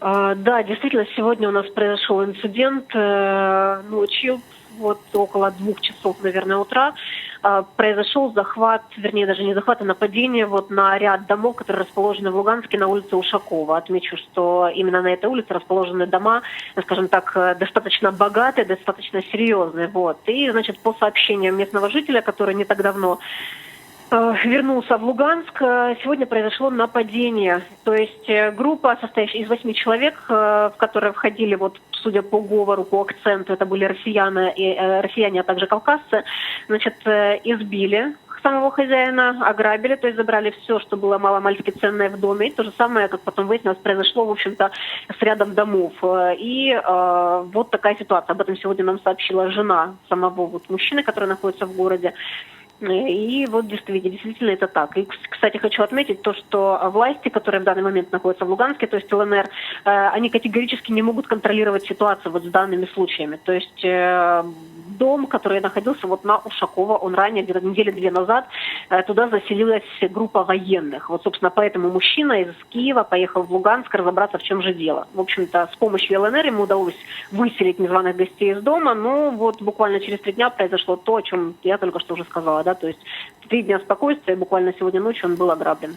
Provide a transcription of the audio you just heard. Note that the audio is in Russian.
А, Да, действительно, сегодня у нас произошел инцидент э, ночью, вот около двух часов, наверное, утра. А, Произошел захват, вернее, даже не захват, а нападение вот на ряд домов, которые расположены в Луганске на улице Ушакова. Отмечу, что именно на этой улице расположены дома, скажем так, э, достаточно богатые, достаточно серьезные. Вот. И, значит, по сообщениям местного жителя, который не так давно э, вернулся в Луганск. Э, Сегодня произошло нападение. То есть э, группа, состоящая из восьми человек, э, в которые входили, вот, судя по говору, по акценту, это были россияне, и, э, россияне а также кавказцы, значит, э, избили самого хозяина, ограбили, то есть забрали все, что было маломальски ценное в доме. И то же самое, как потом выяснилось, произошло, в общем-то, с рядом домов. Э, И э, вот такая ситуация. Об этом сегодня нам сообщила жена самого вот мужчины, который находится в городе. И вот действительно, действительно это так. И, кстати, хочу отметить то, что власти, которые в данный момент находятся в Луганске, то есть ЛНР, э, они категорически не могут контролировать ситуацию вот с данными случаями. То есть э, дом, который находился вот на Ушакова, он ранее, где-то недели две назад, э, туда заселилась группа военных. Вот, собственно, поэтому мужчина из Киева поехал в Луганск разобраться, в чем же дело. В общем-то, с помощью ЛНР ему удалось выселить незваных гостей из дома, но вот буквально через три дня произошло то, о чем я только что уже сказала, да, то есть три дня спокойствия, буквально сегодня ночью он был ограблен.